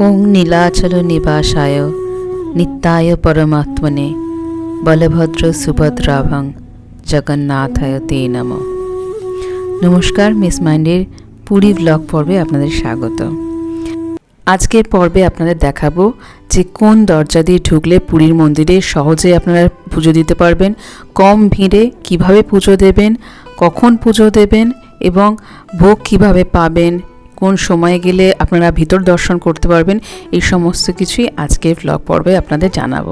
ওং নীলাচল নিবাসায় নিত্যায় পরমাত্মনে বলভদ্র সুভদ্রাভং জগন্নাথায় তে নম নমস্কার মিস মাইন্ডের পুরী ব্লগ পর্বে আপনাদের স্বাগত। আজকের পর্বে আপনাদের দেখাবো যে কোন দরজা দিয়ে ঢুকলে পুরীর মন্দিরে সহজে আপনারা পুজো দিতে পারবেন, কম ভিড়ে কীভাবে পুজো দেবেন, কখন পুজো দেবেন এবং ভোগ কীভাবে পাবেন কোন সময়ে গেলে আপনারা ভিতর দর্শন করতে পারবেন, এই সমস্ত কিছুই আজকের ব্লগ পর্বে আপনাদের জানাব।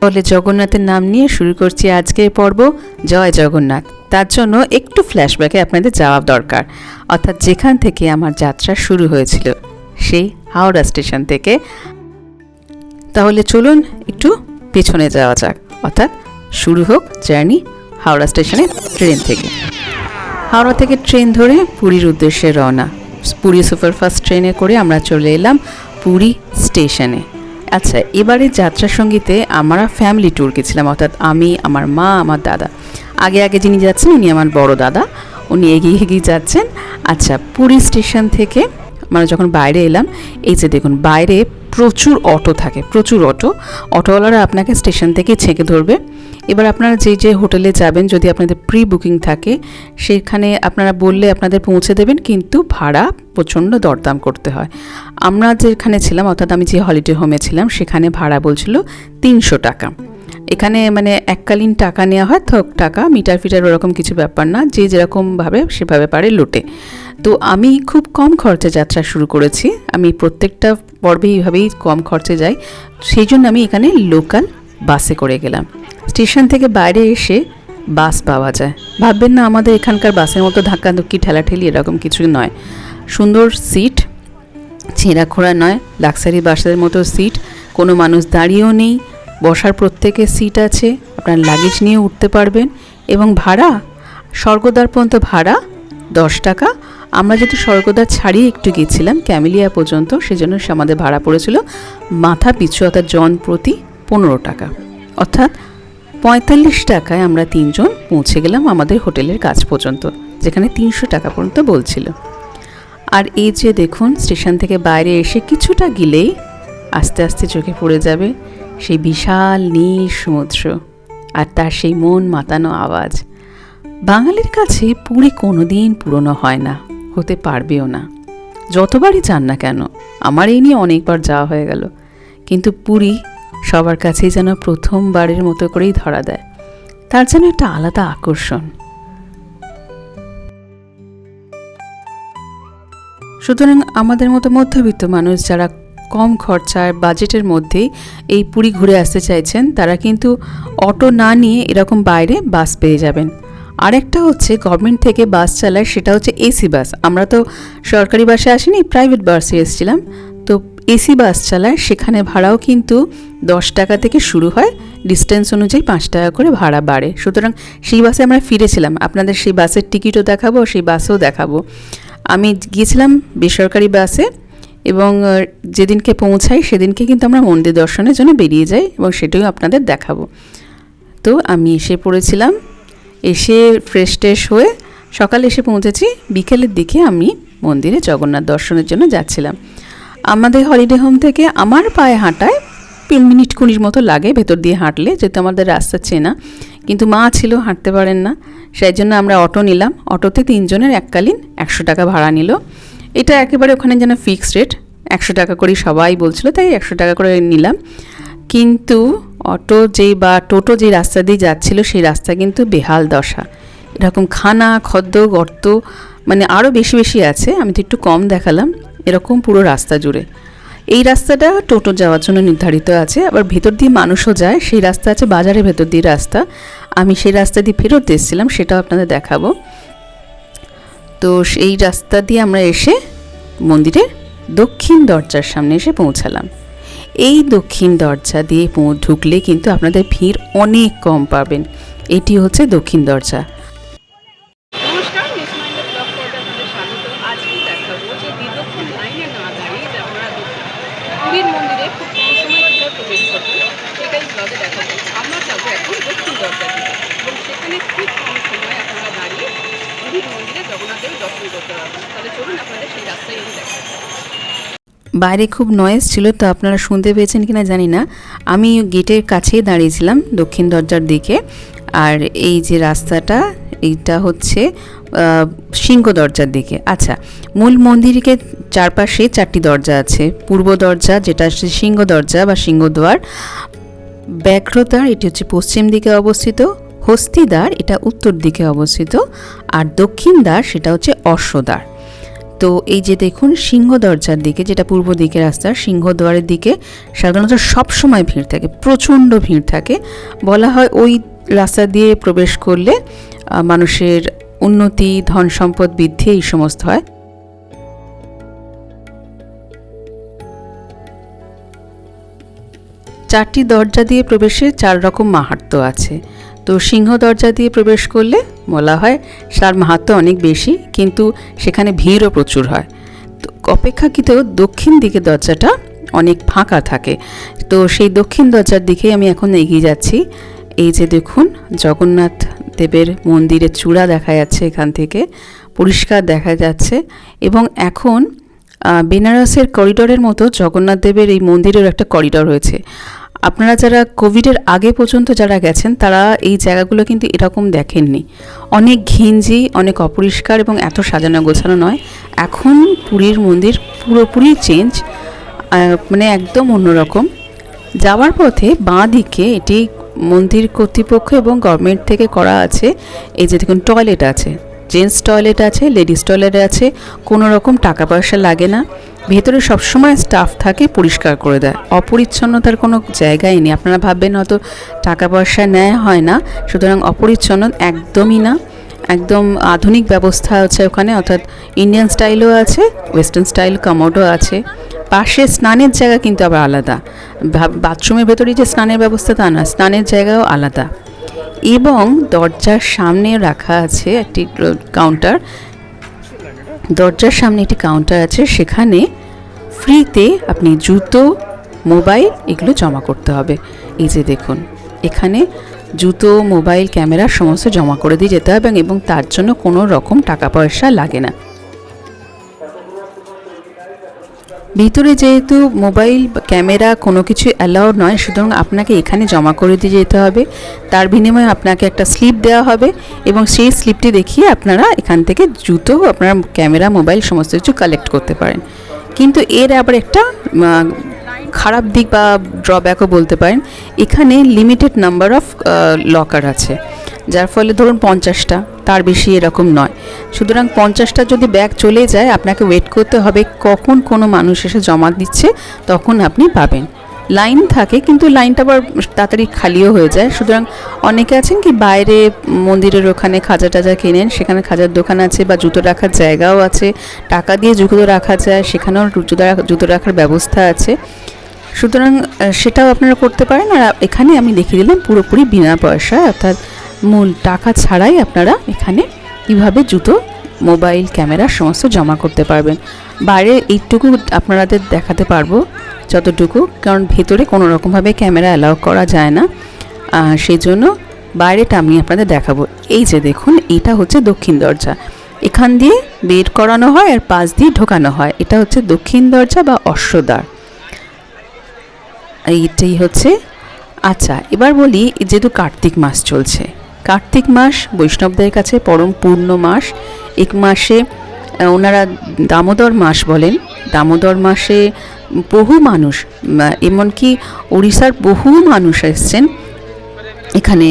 তাহলে জগন্নাথের নাম নিয়ে শুরু করছি আজকের পর্ব, জয় জগন্নাথ। তার জন্য একটু ফ্ল্যাশব্যাকে আপনাদের যাওয়া দরকার। অর্থাৎ যেখান থেকে আমার যাত্রা শুরু হয়েছিল, সেই হাওড়া স্টেশন থেকে। তাহলে চলুন একটু পেছনে যাওয়া যাক। অর্থাৎ শুরু হোক জার্নি হাওড়া স্টেশনে ট্রেন থেকে। হাওড়া থেকে ট্রেন ধরে পুরীর উদ্দেশ্যে রওনা। পুরী সুপারফাস্ট ট্রেনে করে আমরা চলে এলাম পুরী স্টেশনে। আচ্ছা এবারে যাত্রা সঙ্গীতে আমরা ফ্যামিলি ট্যুর গেছিলাম, অর্থাৎ আমি, আমার মা, আমার দাদা। আগে আগে যিনি যাচ্ছেন, উনি আমার বড় দাদা। উনি এগিয়ে এগিয়ে যাচ্ছেন। আচ্ছা পুরী স্টেশন থেকে আমরা যখন বাইরে এলাম, এই যে দেখুন, বাইরে প্রচুর অটো থাকে, প্রচুর অটো। অটোওয়ালারা আপনাকে স্টেশন থেকে ছেঁকে ধরবে। এবার আপনারা যে যে হোটেলে যাবেন, যদি আপনাদের প্রি বুকিং থাকে, সেখানে আপনারা বললে আপনাদের পৌঁছে দেবেন, কিন্তু ভাড়া প্রচণ্ড দরদাম করতে হয়। আমরা যেখানে ছিলাম, অর্থাৎ আমি যে হলিডে হোমে ছিলাম, সেখানে ভাড়া বলছিল তিনশো টাকা। এখানে মানে এককালীন টাকা নেওয়া হয় থোক টাকা, মিটার ফিটার ওরকম কিছু ব্যাপার না, যে যেরকমভাবে সেভাবে পারে লোটে। তো আমি খুব কম খরচে যাত্রা শুরু করেছি, আমি প্রত্যেকটা পর্বে এইভাবেই কম খরচে যাই, সেই জন্য আমি এখানে লোকাল বাসে করে গেলাম। স্টেশন থেকে বাইরে এসে বাস পাওয়া যায়। ভাববেন না, আমাদের এখানকার বাসের মতো ধাক্কাধুক্কি, ঠেলাঠেলি এরকম কিছু নয়। সুন্দর সিট ছেঁড়া খোঁড়া নয়, লাক্সারি বাসের মতো সিট, কোনো মানুষ দাঁড়িয়েও নেই বসার প্রত্যেকের সিট আছে, আপনার লাগেজ নিয়ে উঠতে পারবেন। এবং ভাড়া, স্বর্গদ্বার পর্যন্ত ভাড়া দশ টাকা। আমরা যেহেতু স্বর্গদ্বার ছাড়িয়ে একটু গিয়েছিলাম ক্যামেলিয়া পর্যন্ত, সেজন্য সে আমাদের ভাড়া পড়েছিল মাথা পিছু অর্থাৎ জন প্রতি পনেরো টাকা। অর্থাৎ পঁয়তাল্লিশ টাকায় আমরা তিনজন পৌঁছে গেলাম আমাদের হোটেলের কাজ পর্যন্ত, যেখানে তিনশো টাকা পর্যন্ত বলছিল। আর এই যে দেখুন, স্টেশন থেকে বাইরে এসে কিছুটা গেলেই আস্তে আস্তে চোখে পড়ে যাবে। সেই বিশাল নীল সমুদ্র আর তার সেই মন মাতানো আওয়াজ। বাঙালির কাছে পুরী কোনোদিন পুরনো হয় না, হতে পারবেও না। যতবারই চান না কেন, আমার এই নিয়ে অনেকবার যাওয়া হয়ে গেল। কিন্তু পুরী সবার কাছেই যেন প্রথমবারের মতো করেই ধরা দেয়। তার যেন একটা আলাদা আকর্ষণ। সুতরাং আমাদের মতো মধ্যবিত্ত মানুষ যারা কম খরচার বাজেটের মধ্যেই এই পুরী ঘুরে আসতে চাইছেন, তারা কিন্তু অটো না নিয়ে এরকম বাইরে বাস পেয়ে যাবেন। আরেকটা হচ্ছে গভর্নমেন্ট থেকে বাস চালায়, সেটা হচ্ছে এসি বাস। আমরা তো সরকারি বাসে আসিনি প্রাইভেট বাসে এসেছিলাম। তো এসি বাস চালায়, সেখানে ভাড়াও কিন্তু দশ টাকা থেকে শুরু হয় ডিস্টেন্স অনুযায়ী পাঁচ টাকা করে ভাড়া বাড়ে। সুতরাং সেই বাসে আমরা ফিরেছিলাম। আপনাদের সেই বাসের টিকিটও দেখাবো, সেই বাসও দেখাবো। আমি গিয়েছিলাম বেসরকারি বাসে এবং যেদিনকে পৌঁছাই সেদিনকে কিন্তু আমরা মন্দির দর্শনের জন্য বেরিয়ে যাই এবং সেটাও আপনাদের দেখাবো। তো আমি এসে পড়েছিলাম, এসে ফ্রেশ ট্রেশ হয়ে সকালে এসে পৌঁছেছি, বিকেলের দিকে আমি মন্দিরে জগন্নাথ দর্শনের জন্য যাচ্ছিলাম। আমাদের হলিডে হোম থেকে আমার পায়ে হাঁটায় মিনিট কুড়ির মতো লাগে ভেতর দিয়ে হাঁটলে, যেহেতু আমাদের রাস্তা চেনা, কিন্তু মা ছিল, হাঁটতে পারেন না। সেই জন্য আমরা অটো নিলাম। অটোতে তিনজনের এককালীন একশো টাকা ভাড়া নিল। এটা একেবারে ওখানে যেন ফিক্সড রেট একশো টাকা করেই সবাই বলছিল, তাই একশো টাকা করে নিলাম। কিন্তু অটো যেই বা টোটো যেই রাস্তা দিয়ে যাচ্ছিল, সেই রাস্তা কিন্তু বেহাল দশা। এরকম খানা, খদ্দ, গর্ত মানে আরও বেশি বেশি আছে, আমি তো একটু কম দেখালাম, এরকম পুরো রাস্তা জুড়ে। এই রাস্তাটা টোটো যাওয়ার জন্য নির্ধারিত আছে, আবার ভেতর দিয়ে মানুষও যায়, সেই রাস্তা আছে বাজারের ভেতর দিয়ে রাস্তা। আমি সেই রাস্তা দিয়ে ফেরত এসেছিলাম, সেটাও আপনাদের দেখাবো। তো সেই রাস্তা দিয়ে আমরা এসে মন্দিরের দক্ষিণ দরজার সামনে এসে পৌঁছালাম। এই দক্ষিণ দরজা দিয়ে ঢুকলে কিন্তু আপনাদের ভিড় অনেক কম পাবেন। এটি হচ্ছে দক্ষিণ দরজা নমস্কার মিস মাইন্ডের ব্লগ পর্বে আপনাদের স্বাগত আজকে দেখাবো যে দীর্ঘক্ষণ লাইনে না দাঁড়িয়ে যে আমরা পুরীর মন্দিরে খুব কম সময় কীভাবে প্রবেশ করব সেটাই ব্লগে দেখাবো আমরা যাব এখন দক্ষিণ দরজা দিয়ে এবং সেখানে খুব কম সময় আপনারা দাঁড়িয়ে পুরীর মন্দিরে জগন্নাথ দেবের দর্শন করতে পারবেন তাহলে চলুন আপনাদের সেই রাস্তায় আমি দেখাবো বাইরে খুব নয়েজ ছিল, তো আপনারা শুনতে পেয়েছেন কিনা জানি না। আমি গেটের কাছেই দাঁড়িয়েছিলাম, দক্ষিণ দরজার দিকে। আর এই যে রাস্তাটা, এইটা হচ্ছে সিংহ দরজার দিকে। আচ্ছা মূল মন্দিরকে চারপাশে চারটি দরজা আছে। পূর্ব দরজা, যেটা হচ্ছে সিংহ দরজা বা সিংহদ্বার ব্যাঘ্রদ্বার এটি হচ্ছে পশ্চিম দিকে অবস্থিত। হস্তিদ্বার এটা উত্তর দিকে অবস্থিত। আর দক্ষিণ দ্বার সেটা হচ্ছে অশ্বদ্বার তো এই যে দেখুন, সিংহ দরজার দিকে, যেটা পূর্ব দিকে রাস্তা সিংহদ্বারের দিকে, সাধারণত সব সময় ভিড় থাকে, প্রচণ্ড ভিড় থাকে। বলা হয় ওই রাস্তা দিয়ে প্রবেশ করলে মানুষের উন্নতি, ধন সম্পদ বৃদ্ধি, এই সমস্ত হয়। চারটি দরজা দিয়ে প্রবেশে চার রকম মাহাত্ম্য আছে। তো সিংহ দরজা দিয়ে প্রবেশ করলে বলা হয় তার মাহাত্ম্য অনেক বেশি, কিন্তু সেখানে ভিড়ও প্রচুর হয়। তো অপেক্ষাকৃত দক্ষিণ দিকে দরজাটা অনেক ফাঁকা থাকে। তো সেই দক্ষিণ দরজার দিকেই আমি এখন এগিয়ে যাচ্ছি। এই যে দেখুন, জগন্নাথ দেবের মন্দিরের চূড়া দেখা যাচ্ছে এখান থেকে, পরিষ্কার দেখা যাচ্ছে এবং এখন বেনারসের করিডোরের মতো জগন্নাথ দেবের এই মন্দিরের একটা করিডোর হয়েছে আপনারা যারা কোভিডের আগে পর্যন্ত যারা গেছেন, তারা এই জায়গাগুলো কিন্তু এরকম দেখেননি। অনেক ঘিঞ্জি, অনেক অপরিষ্কার এবং এত সাজানো গোছানো নয়। এখন পুরীর মন্দির পুরোপুরি চেঞ্জ মানে একদম অন্যরকম। যাওয়ার পথে বাঁ দিকে এটি মন্দির কর্তৃপক্ষ এবং গভর্নমেন্ট থেকে করা আছে, এই যে দেখুন টয়লেট আছে। জেন্টস টয়লেট আছে লেডিস টয়লেট আছে, কোনো রকম টাকা পয়সা লাগে না। ভেতরে সবসময় স্টাফ থাকে, পরিষ্কার করে দেয়। অপরিচ্ছন্নতার কোনো জায়গাই নেই। আপনারা ভাববেন হয়তো টাকা পয়সা নেয় হয় না। সুতরাং অপরিচ্ছন্ন একদমই না। একদম আধুনিক ব্যবস্থা আছে ওখানে, অর্থাৎ ইন্ডিয়ান স্টাইলও আছে ওয়েস্টার্ন স্টাইল কমোডও আছে। পাশে স্নানের জায়গা কিন্তু আবার আলাদা। বাথরুমের ভেতরে যে স্নানের ব্যবস্থা তা না, স্নানের জায়গাও আলাদা। এবং দরজার সামনে রাখা আছে একটি কাউন্টার দরজার সামনে একটি কাউন্টার আছে, সেখানে ফ্রিতে আপনি জুতো মোবাইল এগুলো জমা করতে হবে। এই যে দেখুন, এখানে জুতো মোবাইল ক্যামেরা সমস্ত জমা করে দিয়ে যেতে হবে এবং তার জন্য কোনো রকম টাকা পয়সা লাগে না। ভিতরে যেহেতু মোবাইল, ক্যামেরা কোনো কিছু অ্যালাউ নয়, সুতরাং আপনাকে এখানে জমা করে দিয়ে যেতে হবে। তার বিনিময়ে আপনাকে একটা স্লিপ দেওয়া হবে এবং সেই স্লিপটি দেখিয়ে আপনারা এখান থেকে জুতো আপনার ক্যামেরা, মোবাইল সমস্ত কিছু কালেক্ট করতে পারেন। কিন্তু এর আবার একটা খারাপ দিক বা ড্রব্যাকও বলতে পারেন। এখানে লিমিটেড নাম্বার অফ লকার আছে। যার ফলে ধরুন পঞ্চাশটা। তার বেশি এরকম নয়। সুতরাং পঞ্চাশটা যদি ব্যাগ চলে যায়, আপনাকে ওয়েট করতে হবে কখন কোনো মানুষ এসে জমা দিচ্ছে, তখন আপনি পাবেন। লাইন থাকে, কিন্তু লাইনটা আবার তাড়াতাড়ি খালিও হয়ে যায়। সুতরাং অনেকে আছেন কি, বাইরে মন্দিরের ওখানে খাজা টাজা কেনেন, সেখানে খাজার দোকান আছে বা জুতো রাখার জায়গাও আছে। টাকা দিয়ে জুতো রাখা যায়, সেখানেও জুতো জুতো রাখার ব্যবস্থা আছে। সুতরাং সেটাও আপনারা করতে পারেন। আর এখানে আমি দেখিয়ে দিলাম পুরোপুরি বিনা পয়সায়, অর্থাৎ মূল টাকা ছাড়াই আপনারা এখানে কীভাবে জুতো, মোবাইল, ক্যামেরা সমস্ত জমা করতে পারবেন। বাইরে এইটুকু আপনাদের দেখাতে পারব যতটুকু, কারণ ভেতরে কোনো রকমভাবে ক্যামেরা অ্যালাউ করা যায় না। সেই জন্য বাইরেটা আমি আপনাদের দেখাবো। এই যে দেখুন, এটা হচ্ছে দক্ষিণ দরজা। এখান দিয়ে বের করানো হয় আর পাশ দিয়ে ঢোকানো হয়। এটা হচ্ছে দক্ষিণ দরজা বা অশ্বদ্বার। এইটাই হচ্ছে আচ্ছা এবার বলি, যেহেতু কার্তিক মাস চলছে কার্তিক মাস, বৈষ্ণবদের কাছে পরম পূর্ণ মাস। এক মাসে ওনারা দামোদর মাস বলেন। দামোদর মাসে বহু মানুষ এমনকি উড়িষ্যার বহু মানুষ এসছেন। এখানে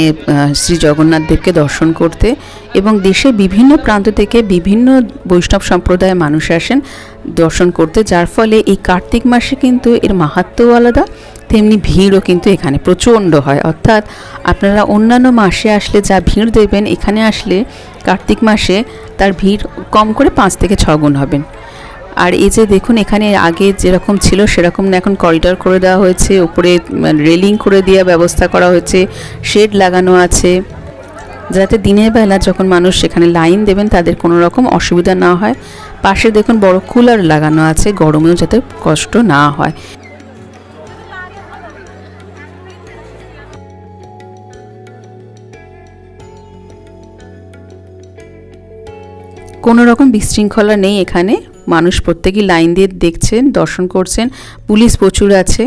শ্রী জগন্নাথ দেবকে দর্শন করতে এবং দেশে বিভিন্ন প্রান্ত থেকে বিভিন্ন বৈষ্ণব সম্প্রদায়ের মানুষ আসেন দর্শন করতে। যার ফলে এই কার্তিক মাসে কিন্তু এর মাহাত্ম্যও আলাদা, তেমনি ভিড়ও কিন্তু এখানে প্রচণ্ড হয়। অর্থাৎ আপনারা অন্যান্য মাসে আসলে যা ভিড় দেবেন, এখানে আসলে কার্তিক মাসে তার ভিড় কম করে পাঁচ থেকে ছ গুণ হবেন। আর এই যে দেখুন, এখানে আগে যেরকম ছিল সেরকম না, এখন করিডর করে দেওয়া হয়েছে, উপরে রেলিং করে দেওয়ার ব্যবস্থা করা হয়েছে শেড লাগানো আছে, যাতে দিনের বেলা যখন মানুষ সেখানে লাইন দেবেন তাদের কোনো রকম অসুবিধা না হয়। পাশে দেখুন বড় কুলার লাগানো আছে, গরমেও যাতে কষ্ট না হয়। কোনো রকম বিশৃঙ্খলা নেই এখানে। মানুষ প্রত্যেকেই লাইন দিয়ে দেখছেন, দর্শন করছেন, পুলিশ প্রচুর আছে।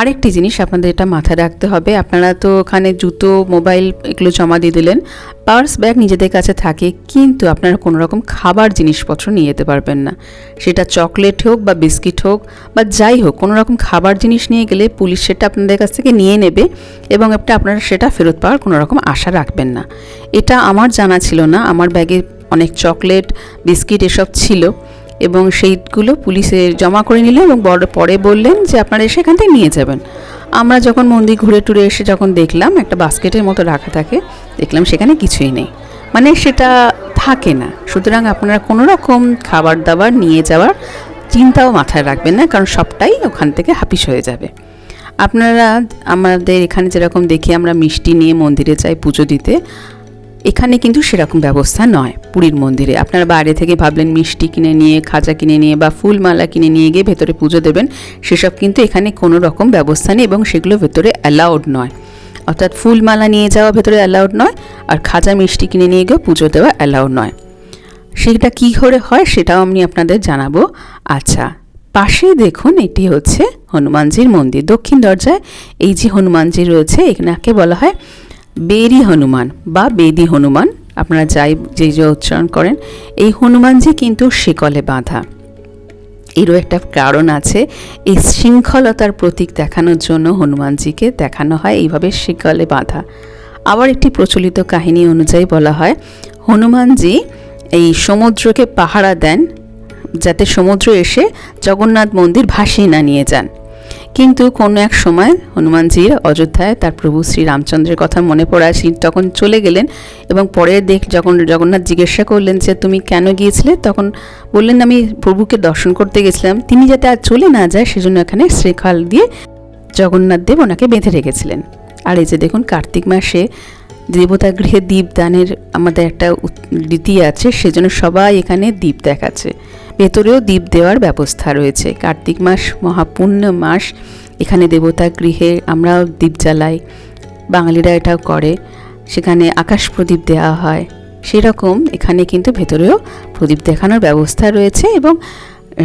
আরেকটি জিনিস আপনাদের এটা মাথায় রাখতে হবে, আপনারা তো ওখানে জুতো, মোবাইল এগুলো জমা দিয়ে দিলেন, পার্স ব্যাগ নিজেদের কাছে থাকে, কিন্তু আপনারা কোনো রকম খাবার জিনিসপত্র নিয়ে যেতে পারবেন না। সেটা চকলেট হোক বা বিস্কিট হোক বা যাই হোক কোনো রকম খাবার জিনিস নিয়ে গেলে পুলিশ সেটা আপনাদের কাছ থেকে নিয়ে নেবে এবং একটা আপনারা সেটা ফেরত পাওয়ার কোনো রকম আশা রাখবেন না। এটা আমার জানা ছিল না, আমার ব্যাগে অনেক চকলেট, বিস্কিট এসব ছিল। এবং সেইগুলো পুলিশে জমা করে নিলেন এবং পরে বললেন যে আপনারা সেখান থেকে নিয়ে যাবেন। আমরা যখন মন্দির ঘুরে টুরে এসে যখন দেখলাম, একটা বাস্কেটের মতো রাখা থাকে, দেখলাম সেখানে কিছুই নেই। মানে সেটা থাকে না। সুতরাং আপনারা কোনো রকম খাবার দাবার নিয়ে যাওয়ার চিন্তাও মাথায় রাখবেন না, কারণ সবটাই ওখান থেকে হাপিস হয়ে যাবে। আপনারা আমাদের এখানে যেরকম দেখি আমরা মিষ্টি নিয়ে মন্দিরে যাই পুজো দিতে এখানে কিন্তু সেরকম ব্যবস্থা নয় পুরীর মন্দিরে। আপনারা বাইরে থেকে ভাবলেন মিষ্টি কিনে নিয়ে, খাজা কিনে নিয়ে বা ফুলমালা কিনে নিয়ে গিয়ে ভেতরে পুজো দেবেন, সেসব কিন্তু এখানে কোনো রকম ব্যবস্থা নেই এবং সেগুলো ভেতরে অ্যালাউড নয়। অর্থাৎ ফুলমালা নিয়ে যাওয়া ভেতরে অ্যালাউড নয় আর খাজা মিষ্টি কিনে নিয়ে গিয়েও পুজো দেওয়া অ্যালাউড নয়। সেটা কী করে হয় সেটাও আমি আপনাদের জানাব। আচ্ছা পাশেই দেখুন এটি হচ্ছে হনুমানজির মন্দির। দক্ষিণ দরজায় এই যে হনুমানজি রয়েছে এনাকে বলা হয় বেরি হনুমান বা বেদি হনুমান, আপনারা যাই, যে যে উচ্চারণ করেন, এই হনুমানজি কিন্তু শিকলে বাঁধা। এরও একটা কারণ আছে, এই শৃঙ্খলতার প্রতীক দেখানোর জন্য হনুমানজিকে দেখানো হয় এইভাবে শিকলে বাঁধা। আবার একটি প্রচলিত কাহিনী অনুযায়ী বলা হয়, হনুমানজি এই সমুদ্রকে পাহারা দেন, যাতে সমুদ্র এসে জগন্নাথ মন্দির ভাসিয়ে না নিয়ে যান। কিন্তু কোনো এক সময় হনুমানজির অযোধ্যায় তার প্রভু শ্রী রামচন্দ্রের কথা মনে পড়ায় তিনি তখন চলে গেলেন এবং পরে দেখ যখন জগন্নাথ জিজ্ঞাসা করলেন যে তুমি কেন গিয়েছিলে, তখন বললেন, আমি প্রভুকে দর্শন করতে গেছিলাম। তিনি যাতে আর চলে না যায়, সেজন্য এখানে শ্রীখাল দিয়ে জগন্নাথ দেব ওনাকে বেঁধে রেখেছিলেন। আর এই যে দেখুন, কার্তিক মাসে দেবতা গৃহে দীপদানের আমাদের একটা রীতি আছে, সেজন্য সবাই এখানে দ্বীপ দেখাচ্ছে। ভেতরেও দ্বীপ দেওয়ার ব্যবস্থা রয়েছে। কার্তিক মাস মহাপুণ্য মাস, এখানে দেবতা গৃহে আমরাও দ্বীপ জ্বালাই। বাঙালিরা এটাও করে। সেখানে আকাশ প্রদীপ দেওয়া হয়। সেরকম এখানে কিন্তু ভেতরেও প্রদীপ দেখানোর ব্যবস্থা রয়েছে এবং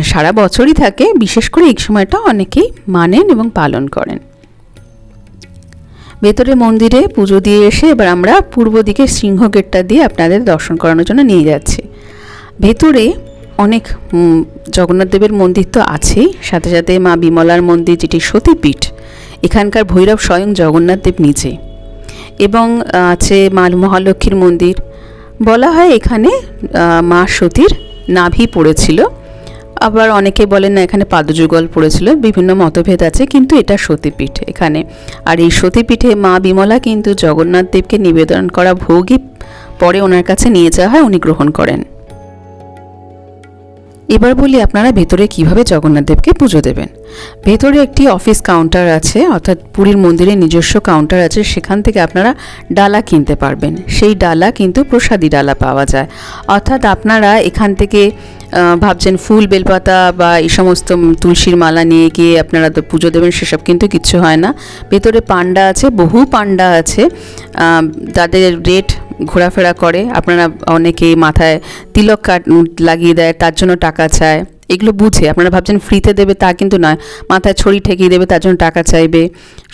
সারা বছরই থাকে। বিশেষ করে এই সময়টা অনেকেই মানেন এবং পালন করেন। ভেতরে মন্দিরে পুজো দিয়ে এসে এবার আমরা পূর্ব দিকে সিংহ গেটটা দিয়ে আপনাদের দর্শন করানোর জন্য নিয়ে যাচ্ছি। ভেতরে অনেক জগন্নাথ দেবের মন্দির তো আছেই। সাথে সাথে মা বিমলার মন্দির, যেটি সতীপীঠ, এখানকার ভৈরব স্বয়ং জগন্নাথ দেব নিজে। এবং আছে মা মহালক্ষ্মীর মন্দির। বলা হয় এখানে মা সতীর নাভি পড়েছিল। আবার অনেকে বলেন না, এখানে পাদযুগল পড়েছিল। বিভিন্ন মতভেদ আছে, কিন্তু এটা সতীপীঠ এখানে। আর এই সতীপীঠে মা বিমলা কিন্তু জগন্নাথ দেবকে নিবেদন করা ভোগই পরে ওনার কাছে নিয়ে যাওয়া হয়, উনি গ্রহণ করেন। এবার বলি আপনারা ভেতরে কীভাবে জগন্নাথ দেবকে পুজো দেবেন। ভেতরে একটি অফিস কাউন্টার আছে, অর্থাৎ পুরীর মন্দিরে নিজস্ব কাউন্টার আছে, সেখান থেকে আপনারা ডালা কিনতে পারবেন। সেই ডালা কিন্তু প্রসাদী ডালা পাওয়া যায়। অর্থাৎ আপনারা এখান থেকে ভাবছেন ফুল বেলপাতা বা এই সমস্ত তুলসীর মালা নিয়ে গিয়ে আপনারা তো পুজো দেবেন, সেসব কিন্তু কিচ্ছু হয় না। ভেতরে পান্ডা আছে, বহু পান্ডা আছে। তাদের রেট ঘোরাফেরা করে। আপনারা অনেকে মাথায় তিলক কাট লাগিয়ে দেয়, তার জন্য টাকা চায়। এগুলো বুঝে, আপনারা ভাবছেন ফ্রিতে দেবে তা কিন্তু নয়, মাথায় ছড়ি ঠেকিয়ে দেবে তার জন্য টাকা চাইবে।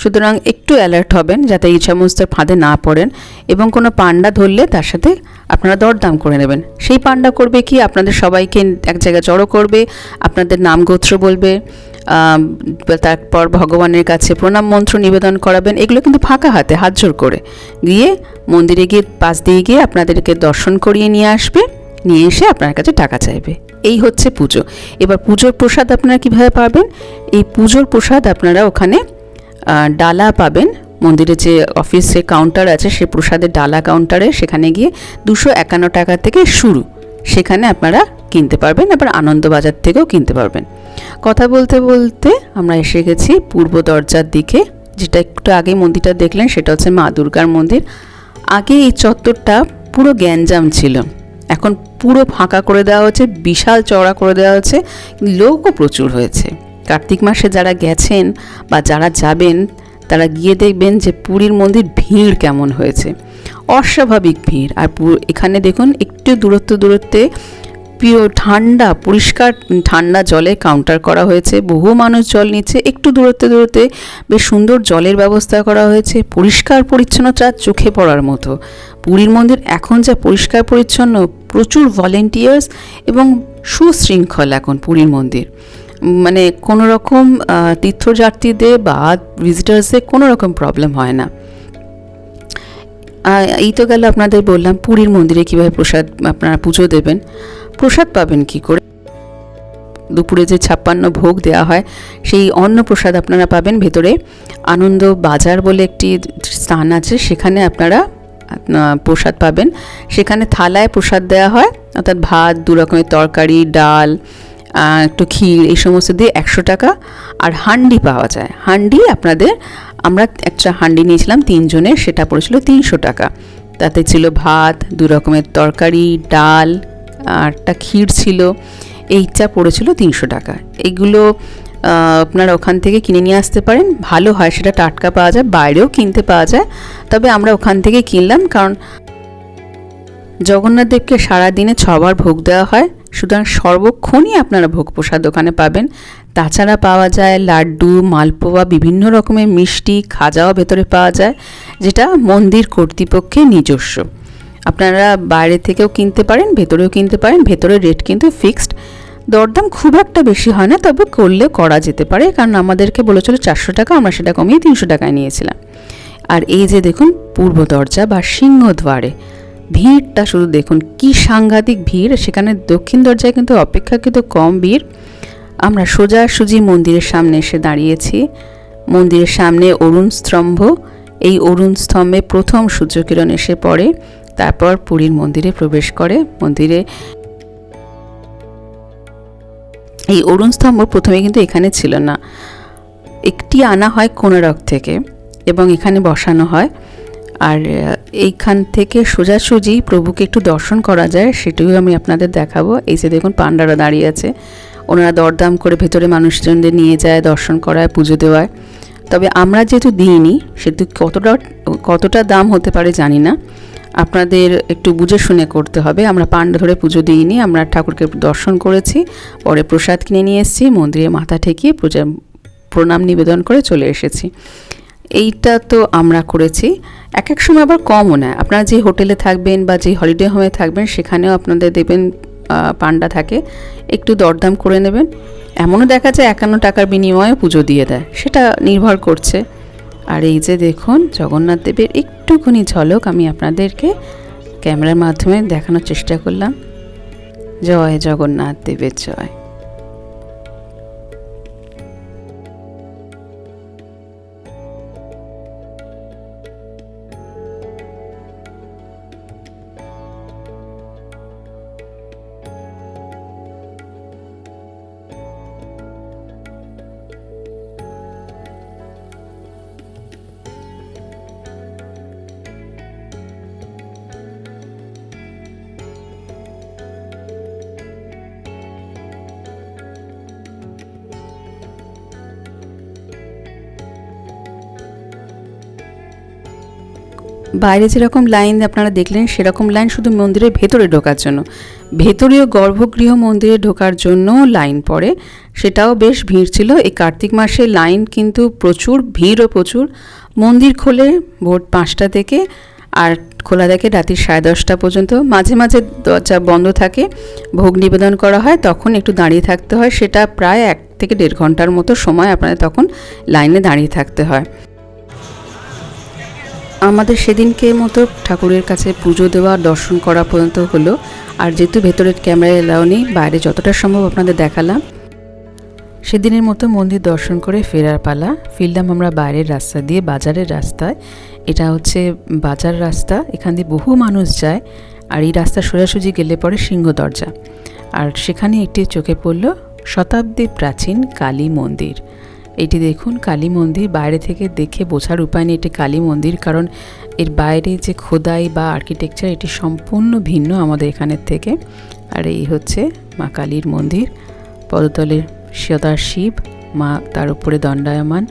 সুতরাং একটু অ্যালার্ট হবেন যাতে এই সমস্ত ফাঁদে না পড়েন এবং কোনো পান্ডা ধরলে তার সাথে আপনারা দরদাম করে নেবেন। সেই পান্ডা করবে কি? আপনাদের সবাইকে এক জায়গায় জড়ো করবে, আপনাদের নাম গোত্র বলবে। তারপর ভগবানের কাছে প্রণাম মন্ত্র নিবেদন করাবেন, এগুলো কিন্তু ফাঁকা হাতে, হাত জোর করে। গিয়ে মন্দিরে গিয়ে পাশ দিয়ে গিয়ে আপনাদেরকে দর্শন করিয়ে নিয়ে আসবে, নিয়ে এসে আপনার কাছে টাকা চাইবে। এই হচ্ছে পুজো। এবার পুজোর প্রসাদ আপনারা কীভাবে পাবেন? এই পুজোর প্রসাদ আপনারা ওখানে ডালা পাবেন। মন্দিরে যে অফিসে কাউন্টার আছে, সে প্রসাদের ডালা কাউন্টারে সেখানে গিয়ে দুশো একান্ন টাকা থেকে শুরু। সেখানে আপনারা কিনতে পারবেন, আবার আনন্দবাজার থেকেও কিনতে পারবেন। কথা বলতে বলতে আমরা এসে গেছি পূর্ব দরজার দিকে, যেটা একটু আগে মন্দিরটা দেখলেন, সেটা হচ্ছে মা দুর্গার মন্দির। আগে এই চত্বরটা পুরো গ্যাঞ্জাম ছিল। এখন পুরো ফাঁকা করে দেওয়া হচ্ছে বিশাল চওড়া করে দেওয়া হচ্ছে লোকও প্রচুর হয়েছে। কার্তিক মাসে যারা গেছেন বা যারা যাবেন, তারা গিয়ে দেখবেন যে পুরীর মন্দির ভিড় কেমন হয়েছে। অস্বাভাবিক ভিড়। আর এখানে দেখুন, একটু দূরত্ব দূরত্বে পিও ঠান্ডা, পরিষ্কার ঠান্ডা জলে কাউন্টার করা হয়েছে। বহু মানুষ জল নিচ্ছে। একটু দূরত্বে দূরত্বে বেশ সুন্দর জলের ব্যবস্থা করা হয়েছে। পরিষ্কার, পরিচ্ছন্নতা চোখে পড়ার মতো। পুরীর মন্দির এখন যা পরিষ্কার, পরিচ্ছন্ন, প্রচুর ভলেন্টিয়ার্স এবং সুশৃঙ্খল এখন পুরীর মন্দির। মানে কোনো রকম তীর্থযাত্রীদের বা ভিজিটার্সদের কোনো রকম প্রবলেম হয় না। এই তো গেল আপনাদের বললাম পুরীর মন্দিরে কীভাবে প্রসাদ, আপনারা পুজো দেবেন। প্রসাদ পাবেন কি করে? দুপুরে যে ছাপ্পান্ন ভোগ দেওয়া হয়, সেই অন্ন প্রসাদ আপনারা পাবেন। ভেতরে আনন্দ বাজার বলে একটি স্থান আছে, সেখানে আপনারা প্রসাদ পাবেন। সেখানে থালায় প্রসাদ দেওয়া হয়, অর্থাৎ ভাত, দু রকমের তরকারি, ডাল একটু ক্ষীর, এই সমস্ত দিয়ে একশো টাকা। আর হান্ডি পাওয়া যায়। হান্ডি আপনাদের, আমরা একটা হান্ডি নিয়েছিলাম, তিনজনের, সেটা পড়েছিল তিনশো টাকা। তাতে ছিল ভাত, দু রকমের তরকারি, ডাল আর একটা ক্ষীর ছিল, এইটা পড়েছিল তিনশো টাকা। এগুলো আপনারা ওখান থেকে কিনে নিয়ে আসতে পারেন। ভালো হয়, সেটা টাটকা পাওয়া যায়, বাইরেও কিনতে পাওয়া যায়। তবে আমরা ওখান থেকে কিনলাম কারণ জগন্নাথ দেবকে সারাদিনে ছবার ভোগ দেওয়া হয়। সুতরাং সর্বক্ষণই আপনারা ভোগ প্রসাদ ওখানে পাবেন। তাছাড়া পাওয়া যায় লাড্ডু, মালপোয়া, বিভিন্ন রকমের মিষ্টি, খাজাও ভেতরে পাওয়া যায়, যেটা মন্দির কর্তৃপক্ষের নিজস্ব। আপনারা বাইরে থেকেও কিনতে পারেন, ভেতরেও কিনতে পারেন ভেতরের রেট কিন্তু ফিক্সড দরদাম খুব একটা বেশি হয় না, তবে করলে করা যেতে পারে, কারণ আমাদেরকে বলেছিল চারশো টাকা, আমরা সেটা কমিয়ে তিনশো টাকায় নিয়েছিলাম। আর এই যে দেখুন, পূর্ব দরজা বা সিংহদ্বারে ভিড়টা শুধু দেখুন, কি সাংঘাতিক ভিড়। সেখানে দক্ষিণ দরজায় কিন্তু অপেক্ষাকৃত কম ভিড়। আমরা সোজাসুজি মন্দিরের সামনে এসে দাঁড়িয়েছি। মন্দিরের সামনে অরুণ স্তম্ভ, এই অরুণ স্তম্ভে প্রথম সূর্যকিরণ এসে পড়ে। তারপর পুরীর মন্দিরে প্রবেশ করে। মন্দিরে এই অরুণ স্তম্ভ প্রথমে কিন্তু এখানে ছিল না। একটি আনা হয় কোনারক থেকে এবং এখানে বসানো হয়। আর এইখান থেকে সোজাসুজি প্রভুকে একটু দর্শন করা যায়, সেটিও আমি আপনাদের দেখাবো। এই যে দেখুন পান্ডারা দাঁড়িয়ে আছে। ওনারা দরদাম করে ভেতরে মানুষজনদের নিয়ে যায়, দর্শন করায়, পুজো দেওয়ায়। তবে আমরা যেহেতু দিইনি, সেহেতু কতটা কতটা দাম হতে পারে জানি না। আপনাদের একটু বুঝে শুনে করতে হবে। আমরা পান্ডা ধরে পুজো দিইনি, আমরা ঠাকুরকে দর্শন করেছি, পরে প্রসাদ কিনে নিয়ে এসেছি, মন্দিরে মাথা ঠেকিয়ে পূজা, প্রণাম নিবেদন করে চলে এসেছি। এইটা তো আমরা করেছি। এক এক সময় আবার কমও নেয়। আপনারা যে হোটেলে থাকবেন বা যে হলিডে হোমে থাকবেন, সেখানেও আপনাদের দেবেন পান্ডা থাকে। একটু দরদাম করে নেবেন। এমনও দেখা যায় একান্ন টাকার বিনিময়ে পুজো দিয়ে দেয়। সেটা নির্ভর করছে। আর এই যে দেখুন, জগন্নাথ দেবের একটুখানি ঝলক আমি আপনাদেরকে ক্যামেরার মাধ্যমে দেখানোর চেষ্টা করলাম। জয় জগন্নাথ দেবের জয়। বাইরে যেরকম লাইন আপনারা দেখলেন, সেরকম লাইন শুধু মন্দিরের ভেতরে ঢোকার জন্য। ভেতরীয় গর্ভগৃহ মন্দিরে ঢোকার জন্য লাইন পড়ে। সেটাও বেশ ভিড় ছিল। এই কার্তিক মাসে লাইন কিন্তু প্রচুর, ভিড়ও প্রচুর। মন্দির খোলে ভোর পাঁচটা থেকে আর খোলা থাকে রাত্রি সাড়ে দশটা পর্যন্ত। মাঝে মাঝে দরজা বন্ধ থাকে, ভোগ নিবেদন করা হয়, তখন একটু দাঁড়িয়ে থাকতে হয়। সেটা প্রায় এক থেকে দেড় ঘণ্টার মতো সময় আপনাদের তখন লাইনে দাঁড়িয়ে থাকতে হয়। আমাদের সেদিনকে মতো ঠাকুরের কাছে পুজো দেওয়া, দর্শন করা পর্যন্ত হলো। আর যেহেতু ভেতরের ক্যামেরা এলাও নেই, বাইরে যতটা সম্ভব আপনাদের দেখালাম। সেদিনের মতো মন্দির দর্শন করে ফেরার পালা। ফিরলাম আমরা বাইরের রাস্তা দিয়ে, বাজারের রাস্তায়। এটা হচ্ছে বাজার রাস্তা, এখান দিয়ে বহু মানুষ যায়। আর এই রাস্তা সোজাসুজি গেলে পরে সিংহ দরজা। আর সেখানে একটি চোখে পড়ল শতাব্দী প্রাচীন কালী মন্দির। এটি দেখুন কালী মন্দির। বাইরে থেকে দেখে বোঝার উপায় নেই এটি কালী মন্দির, কারণ এর বাইরে যে খোদাই বা আর্কিটেকচার এটি সম্পূর্ণ ভিন্ন আমাদের এখানের থেকে। আর এই হচ্ছে মা কালীর মন্দির। পদতলের সদা শিব, মা তার উপরে দণ্ডায়মান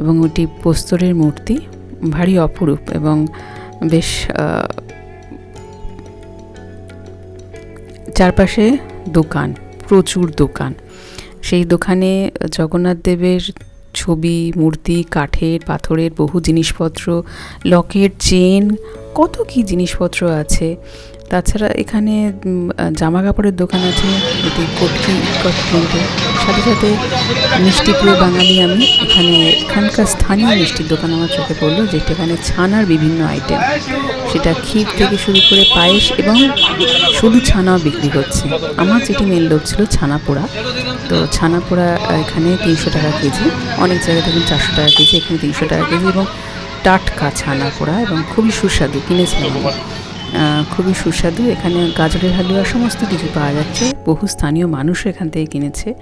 এবং ওটি প্রস্তরের মূর্তি, ভারী অপরূপ এবং বেশ চারপাশে দোকান, প্রচুর দোকান। সেই দোকানে জগন্নাথ দেবের ছবি, মূর্তি, কাঠের, পাথরের বহু জিনিসপত্র, লকেট, চেন, কত কি জিনিসপত্র আছে। তাছাড়া এখানে জামা কাপড়ের দোকান আছে, এটি ইকট প্রিন্টের সাথে সাথে মিষ্টি প্রিয় বাঙালি আমি। এখানে এখানকার স্থানীয় মিষ্টির দোকান আমার চোখে পড়ল, যেটা এখানে ছানার বিভিন্ন আইটেম সেটা ক্ষীর থেকে শুরু করে পায়েস এবং শুধু ছানাও বিক্রি করছে। আমার যেটি মেন লোভ ছিল ছানা পোড়া। তো ছানা পোড়া এখানে তিনশো টাকা কেজি। অনেক জায়গায় দেখুন চারশো টাকা কেজি, এখানে তিনশো টাকা কেজি এবং টাটকা ছানা পোড়া এবং খুবই সুস্বাদু, কিনেছিলাম খুবই সুস্বাদু। এখানে গাজরের হালুয়া, সমস্ত কিছু পাওয়া যাচ্ছে। বহু স্থানীয় মানুষও এখান থেকে কিনেছে।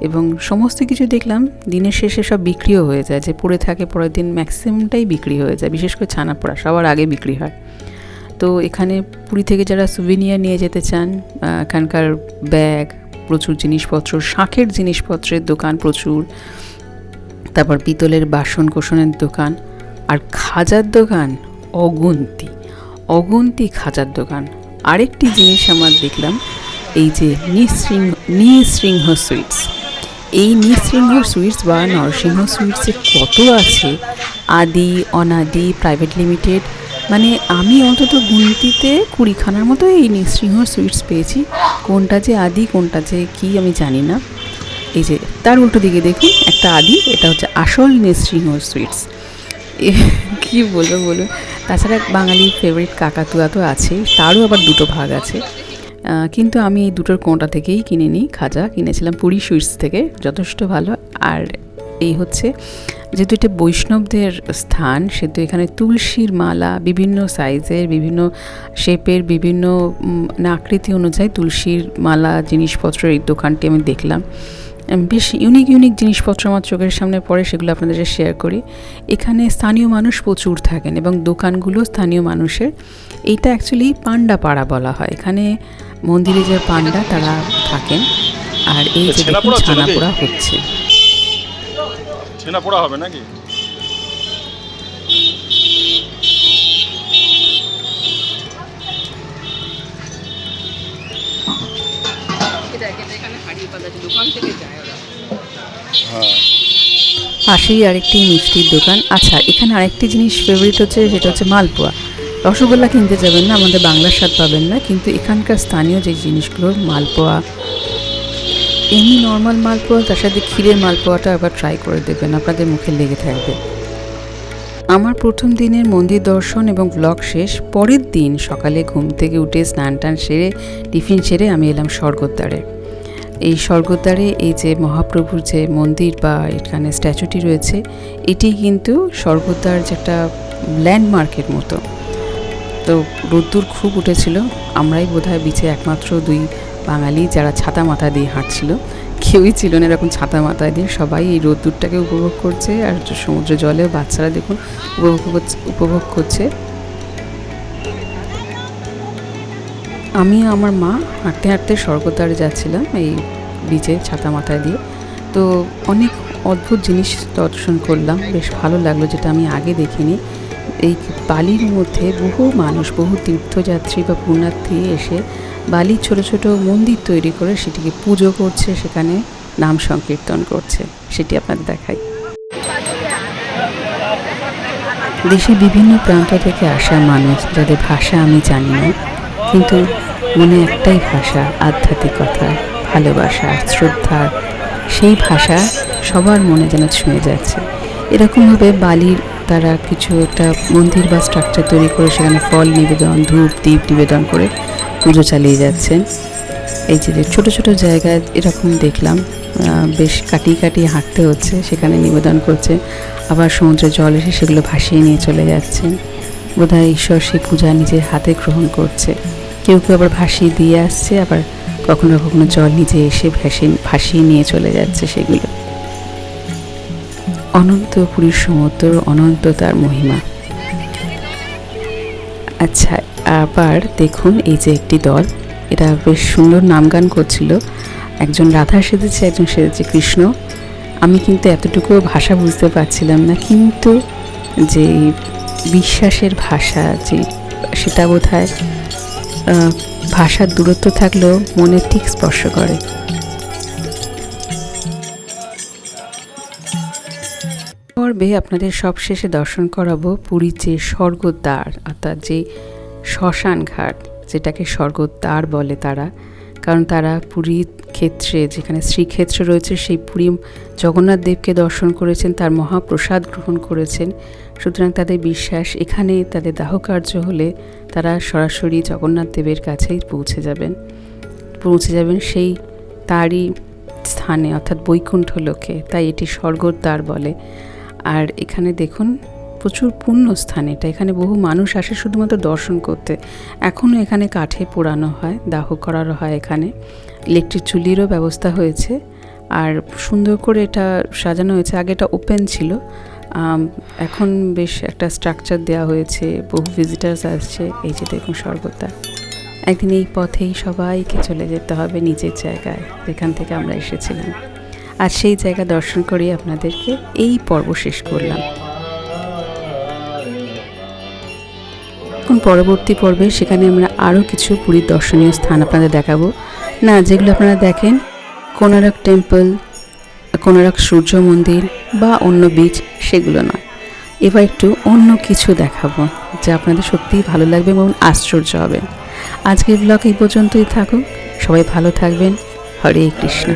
এবং সমস্ত কিছু দেখলাম, দিনের শেষে সব বিক্রিও হয়ে যায়। যে পড়ে থাকে, পরের দিন ম্যাক্সিমামটাই বিক্রি হয়ে যায়। বিশেষ করে ছানা পোড়া সবার আগে বিক্রি হয়। তো এখানে পুরী থেকে যারা সুভিনিয়ার নিয়ে যেতে চান এখানকার ব্যাগ, প্রচুর জিনিসপত্র, শাঁখের জিনিসপত্রের দোকান প্রচুর। তারপর পিতলের বাসন কোসনের দোকান। আর খাজার দোকান অগুন্তি। অগুন্তি খাজার দোকান। আরেকটি জিনিস আমার দেখলাম, এই যে নিঃশৃঙ্গ নিঃশৃঙ্গ সুইটস। এই নৃসিংহ সুইটস বা নরসিংহ সুইটসে কত আছে? আদি, অনাদি, প্রাইভেট লিমিটেড মানে আমি অন্তত গুনতিতে কুড়িখানার মতো এই নৃসিংহ সুইটস পেয়েছি। কোনটা যে আদি, কোনটা যে কি আমি জানি না। এই যে তার উল্টো দিকে দেখুন, একটা আদি, এটা হচ্ছে আসল নৃসিংহ সুইটস। কি বলব বলুন? তাছাড়া বাঙালি ফেভারিট কাকাতুয়া তো আছেই, তারও আবার দুটো ভাগ আছে। কিন্তু আমি এই দুটোর কোনটা থেকেই কিনে নিই? খাজা কিনেছিলাম পুরী সুইটস থেকে, যথেষ্ট ভালো। আর এই হচ্ছে, যেহেতু এটা বৈষ্ণবদের স্থান, সেহেতু এখানে তুলসীর মালা, বিভিন্ন সাইজের বিভিন্ন শেপের বিভিন্ন আকৃতি অনুযায়ী তুলসীর মালা, জিনিসপত্রের এই দোকানটি আমি দেখলাম। বেশ ইউনিক ইউনিক জিনিসপত্র আমার চোখের সামনে পড়ে সেগুলো আপনাদের সাথে শেয়ার করি। এখানে স্থানীয় মানুষ প্রচুর থাকেন এবং দোকানগুলো স্থানীয় মানুষের। এইটা অ্যাকচুয়ালি পান্ডা পাড়া বলা হয়। এখানে মন্দিরে যে পান্ডা তারা থাকেন। আর এই যে দেখুন ছানাপোড়া হচ্ছে ছানা পোড়া হচ্ছে। ছেনা পোড়া হবে নাকি? এটা এখানে হাড়ি পাতা দোকান থেকে পাশেই আরেকটি মিষ্টির দোকান। আচ্ছা এখানে আরেকটি জিনিস ফেভারিট হচ্ছে, সেটা হচ্ছে মালপোয়া। রসগোল্লা কিনতে যাবেন না, আমাদের বাংলার স্বাদ পাবেন না, কিন্তু এখানকার স্থানীয় যে জিনিসগুলো, মালপোয়া। এমনি নর্মাল মালপোয়া, তার সাথে ক্ষীরের মালপোয়াটা আবার ট্রাই করে দেবেন আপনাদের মুখে লেগে থাকবে। আমার প্রথম দিনের মন্দির দর্শন এবং ব্লগ শেষ, পরের দিন সকালে ঘুম থেকে উঠে স্নান টান সেরে, টিফিন সেরে আমি এলাম স্বর্গদ্বারে। এই স্বর্গদ্বারে এই যে মহাপ্রভুর যে মন্দির বা এখানে স্ট্যাচুটি রয়েছে, এটি কিন্তু স্বর্গদ্বার যে একটা ল্যান্ডমার্কের মতো। তো রোদ্দুর খুব উঠেছিল, আমরাই বোধহয় বিচে একমাত্র দুই বাঙালি যারা ছাতা মাথা দিয়ে হাঁটছিল, কেউই ছিল না এরকম ছাতা মাথায় দিয়ে, সবাই এই রোদ্দুরটাকে উপভোগ করছে আর সমুদ্র জলেও বাচ্চারা দেখুন উপভোগ উপভোগ করছে। আমি আমার মা হাঁটতে হাঁটতে স্বর্গদ্বারে যাচ্ছিলাম, এই বিচে ছাতা মাথায় দিয়ে। তো অনেক অদ্ভুত জিনিস দর্শন করলাম, বেশ ভালো লাগল যেটা আমি আগে দেখিনি। এই বালির মধ্যে বহু মানুষ, বহু তীর্থযাত্রী বা পুণ্যার্থী এসে বালির ছোট ছোট মন্দির তৈরি করে সেটিকে পুজো করছে, সেখানে নাম সংকীর্তন করছে। সেটি আপনাদের দেখাই। দেশের বিভিন্ন প্রান্ত থেকে আসা মানুষ, যাদের ভাষা আমি জানি না কিন্তু মনে একটাই ভাষা আধ্যাত্মিকতা ভালোবাসা, শ্রদ্ধা, সেই ভাষা সবার মনে যেন ছুঁয়ে যাচ্ছে। এরকমভাবে বালির তারা কিছু একটা মন্দির বা স্ট্রাকচার তৈরি করে সেখানে ফল নিবেদন, ধূপ দ্বীপ নিবেদন করে পুজো চালিয়ে যাচ্ছেন। এই যে ছোট ছোট জায়গায় এরকম দেখলাম বেশ কাটিয়ে কাটিয়ে হাঁটতে হচ্ছে, সেখানে নিবেদন করছে, আবার সমুদ্রে জল এসে সেগুলো ভাসিয়ে নিয়ে চলে যাচ্ছেন। বোধহয় ঈশ্বর সেই পূজা নিজের হাতে গ্রহণ করছে। কেউ কেউ আবার ভাসিয়ে দিয়ে আসছে, আবার কখনো কখনো জল নিজে এসে ভাসিয়ে ভাসিয়ে নিয়ে চলে যাচ্ছে সেগুলো। অনন্ত পুরীর সমুদ্র, অনন্ত তার মহিমা। আচ্ছা আবার দেখুন এই যে একটি দল, এটা বেশ সুন্দর নাম গান করছিল। একজন রাধা সেজেছে, একজন সেজেছে কৃষ্ণ। আমি কিন্তু এতটুকু ভাষা বুঝতে পারছিলাম না, কিন্তু যে বিশ্বাসের ভাষা, যে সেটা বোধ হয় ভাষার দূরত্ব থাকলেও মনে ঠিক স্পর্শ করে। পর্বে আপনাদের সবশেষে দর্শন করাবো পুরীর যে স্বর্গদ্বার, অর্থাৎ যে শ্মশান ঘাট যেটাকে স্বর্গদ্বার বলে তারা। কারণ তারা পুরীর ক্ষেত্রে, যেখানে শ্রীক্ষেত্র রয়েছে, সেই পুরী জগন্নাথ দেবকে দর্শন করেছেন, তার মহাপ্রসাদ গ্রহণ করেছেন। সুতরাং তাদের বিশ্বাস এখানে তাদের দাহ কার্য হলে তারা সরাসরি জগন্নাথ দেবের কাছেই পৌঁছে যাবেন। পৌঁছে যাবেন সেই তারই স্থানে, অর্থাৎ বৈকুণ্ঠ লোকে, তাই এটি স্বর্গদ্বার বলে। আর এখানে দেখুন, প্রচুর পূর্ণ স্থান এটা। এখানে বহু মানুষ আসে শুধুমাত্র দর্শন করতে। এখনও এখানে কাঠে পোড়ানো হয়, দাহ করারও হয় এখানে। ইলেকট্রিক চুলিরও ব্যবস্থা হয়েছে। আর সুন্দর করে এটা সাজানো হয়েছে। আগে এটা ওপেন ছিল। এখন বেশ একটা স্ট্রাকচার দেওয়া হয়েছে, বহু ভিজিটার্স আসছে। এই যে দেখুন স্বর্গদ্বার একদিন এই পথেই সবাইকে চলে যেতে হবে নিজের জায়গায়, যেখান থেকে আমরা এসেছিলাম। আর সেই জায়গা দর্শন করে আপনাদেরকে এই পর্ব শেষ করলাম। এখন পরবর্তী পর্বে সেখানে আমরা আরও কিছু পুরীর দর্শনীয় স্থান আপনাদের দেখাবো। না, যেগুলো আপনারা দেখেন কোনারক টেম্পল কোনারক সূর্য মন্দির বা অন্য বীজ, সেগুলো নয়। এবার একটু অন্য কিছু দেখাবো, যা আপনাদের সত্যিই ভালো লাগবে এবং আশ্চর্য হবে। আজকের ব্লগ এই পর্যন্তই থাকুক। সবাই ভালো থাকবেন। হরে কৃষ্ণ।